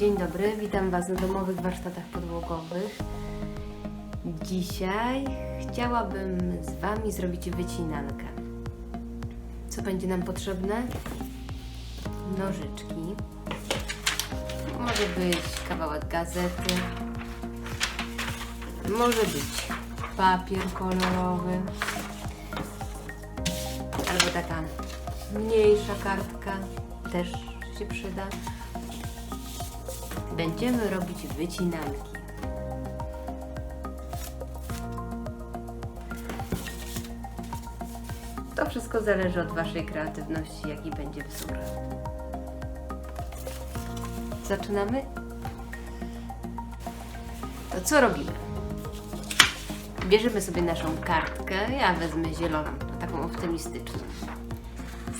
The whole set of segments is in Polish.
Dzień dobry, witam Was na domowych warsztatach podłogowych. Dzisiaj chciałabym z Wami zrobić wycinankę. Co będzie nam potrzebne? Nożyczki. Może być kawałek gazety. Może być papier kolorowy. Albo taka mniejsza kartka też się przyda. Będziemy robić wycinanki. To wszystko zależy od Waszej kreatywności, jaki będzie wzór. Zaczynamy? To co robimy? Bierzemy sobie naszą kartkę, ja wezmę zieloną, taką optymistyczną.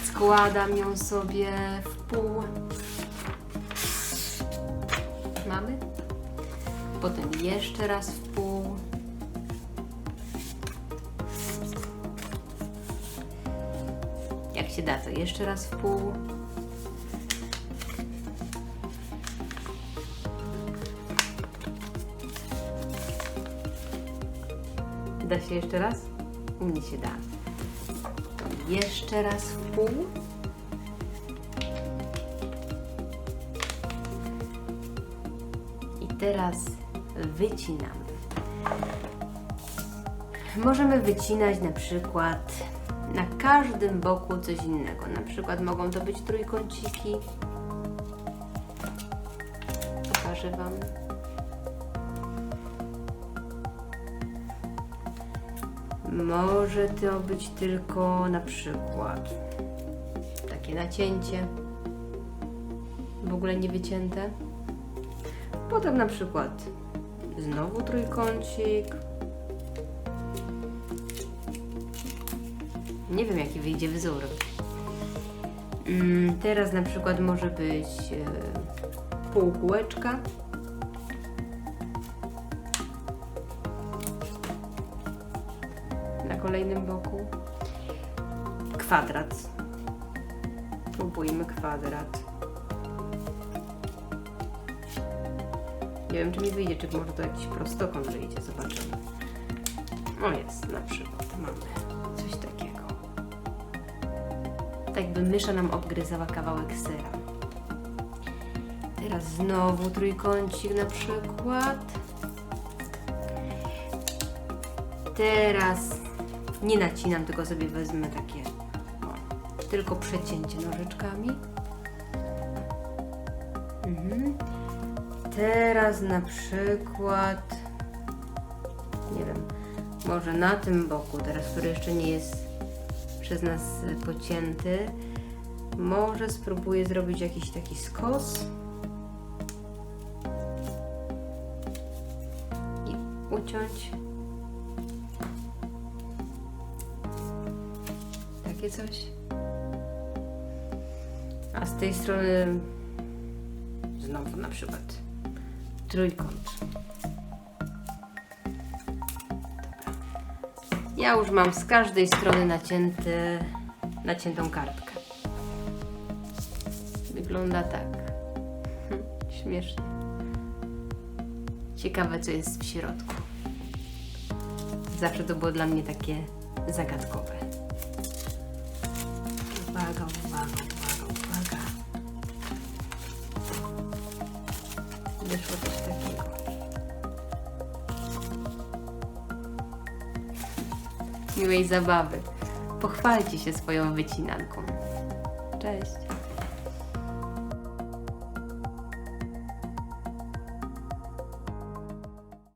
Składam ją sobie w pół. Mamy? Potem jeszcze raz w pół. Jak się da, to jeszcze raz w pół. Da się jeszcze raz? U mnie się da. To jeszcze raz w pół. Teraz wycinamy. Możemy wycinać na przykład na każdym boku coś innego. Na przykład mogą to być trójkąciki. Pokażę Wam. Może to być tylko na przykład takie nacięcie, w ogóle nie wycięte. Potem na przykład znowu trójkącik. Nie wiem jaki wyjdzie wzór. Mm, Teraz na przykład może być e, pół kółeczka. Na kolejnym boku kwadrat. Próbujmy kwadrat. Nie wiem, czy mi wyjdzie, czy może to jakiś prostokąt wyjdzie. Zobaczymy. O, jest na przykład. Mamy coś takiego. Tak jakby mysza nam obgryzała kawałek sera. Teraz znowu trójkącik na przykład. Teraz nie nacinam, tylko sobie wezmę takie o, tylko przecięcie nożyczkami. Mhm. Teraz na przykład, nie wiem, może na tym boku, teraz, który jeszcze nie jest przez nas pocięty, może spróbuję zrobić jakiś taki skos. I uciąć. Takie coś. A z tej strony znowu na przykład trójkąt. Ja już mam z każdej strony nacięty, naciętą kartkę. Wygląda tak. Hm, Śmiesznie. Ciekawe, co jest w środku. Zawsze to było dla mnie takie zagadkowe. Uwaga, uwaga, uwaga, uwaga. Wyszło coś Miłej zabawy. Pochwalcie się swoją wycinanką. Cześć.